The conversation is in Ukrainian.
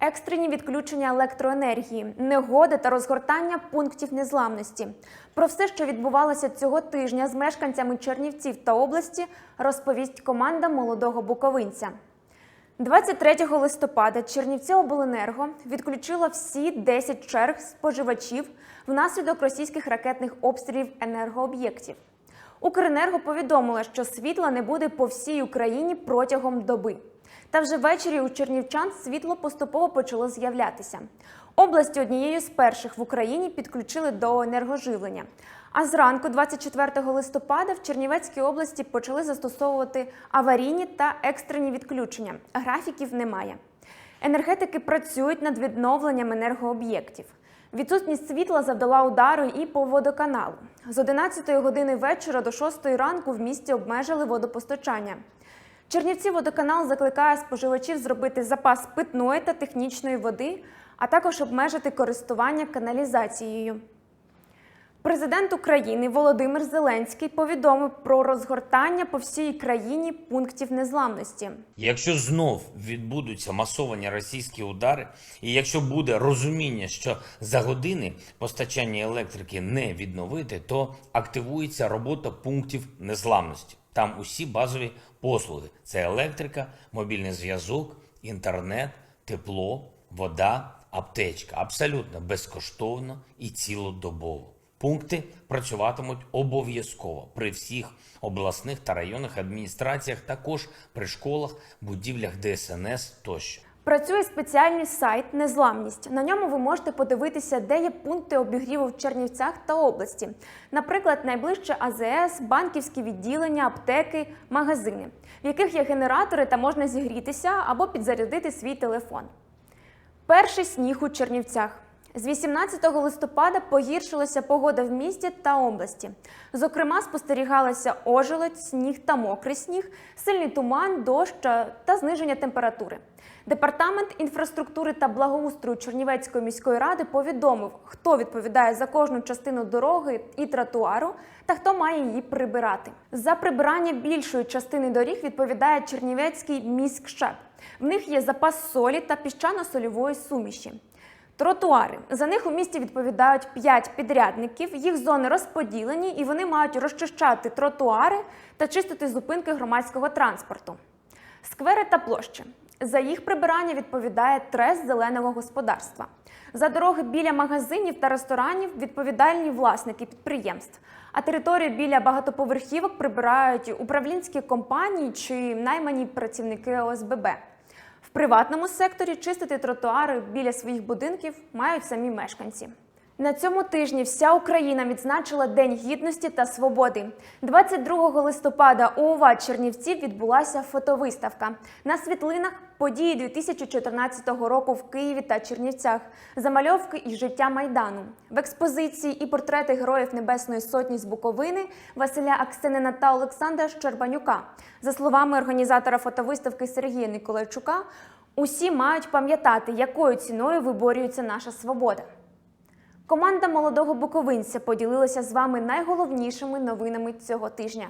екстрені відключення електроенергії, негоди та розгортання пунктів незламності. Про все, що відбувалося цього тижня з мешканцями Чернівців та області, розповість команда молодого буковинця. 23 листопада Чернівці обленерго відключила всі 10 черг споживачів внаслідок російських ракетних обстрілів енергооб'єктів. Укренерго повідомила, що світла не буде по всій Україні протягом доби. Та вже ввечері у чернівчан світло поступово почало з'являтися. Області однією з перших в Україні підключили до енергоживлення. А зранку, 24 листопада, в Чернівецькій області почали застосовувати аварійні та екстрені відключення. Графіків немає. Енергетики працюють над відновленням енергооб'єктів. Відсутність світла завдала удару і по водоканалу. З 11 години вечора до 6 ранку в місті обмежили водопостачання. Чернівці водоканал закликає споживачів зробити запас питної та технічної води, а також обмежити користування каналізацією. Президент України Володимир Зеленський повідомив про розгортання по всій країні пунктів незламності. Якщо знов відбудуться масовані російські удари, і якщо буде розуміння, що за години постачання електрики не відновити, то активується робота пунктів незламності. Там усі базові послуги: це електрика, мобільний зв'язок, інтернет, тепло, вода, аптечка. Абсолютно безкоштовно і цілодобово. Пункти працюватимуть обов'язково при всіх обласних та районних адміністраціях, також при школах, будівлях ДСНС тощо. Працює спеціальний сайт Незламність. На ньому ви можете подивитися, де є пункти обігріву в Чернівцях та області. Наприклад, найближче АЗС, банківські відділення, аптеки, магазини, в яких є генератори та можна зігрітися або підзарядити свій телефон. Перший сніг у Чернівцях. З 18 листопада погіршилася погода в місті та області. Зокрема, спостерігалася ожеледь, сніг та мокрий сніг, сильний туман, дощ та зниження температури. Департамент інфраструктури та благоустрою Чернівецької міської ради повідомив, хто відповідає за кожну частину дороги і тротуару та хто має її прибирати. За прибирання більшої частини доріг відповідає Чернівецький міськшеп. В них є запас солі та піщано-сольової суміші. Тротуари за них у місті відповідають 5 підрядників. Їх зони розподілені і вони мають розчищати тротуари та чистити зупинки громадського транспорту. Сквери та площі. За їх прибирання відповідає трес зеленого господарства. За дороги біля магазинів та ресторанів відповідальні власники підприємств. А територію біля багатоповерхівок прибирають управлінські компанії чи наймані працівники ОСББ. Приватному секторі чистити тротуари біля своїх будинків мають самі мешканці. На цьому тижні вся Україна відзначила День гідності та свободи. 22 листопада у ОВА Чернівців відбулася фотовиставка. На світлинах події 2014 року в Києві та Чернівцях, замальовки і життя майдану. В експозиції і портрети героїв Небесної Сотні з Буковини Василя Аксенина та Олександра Щербанюка. За словами організатора фотовиставки Сергія Николайчука, усі мають пам'ятати, якою ціною виборюється наша свобода. Команда молодого буковинця поділилася з вами найголовнішими новинами цього тижня.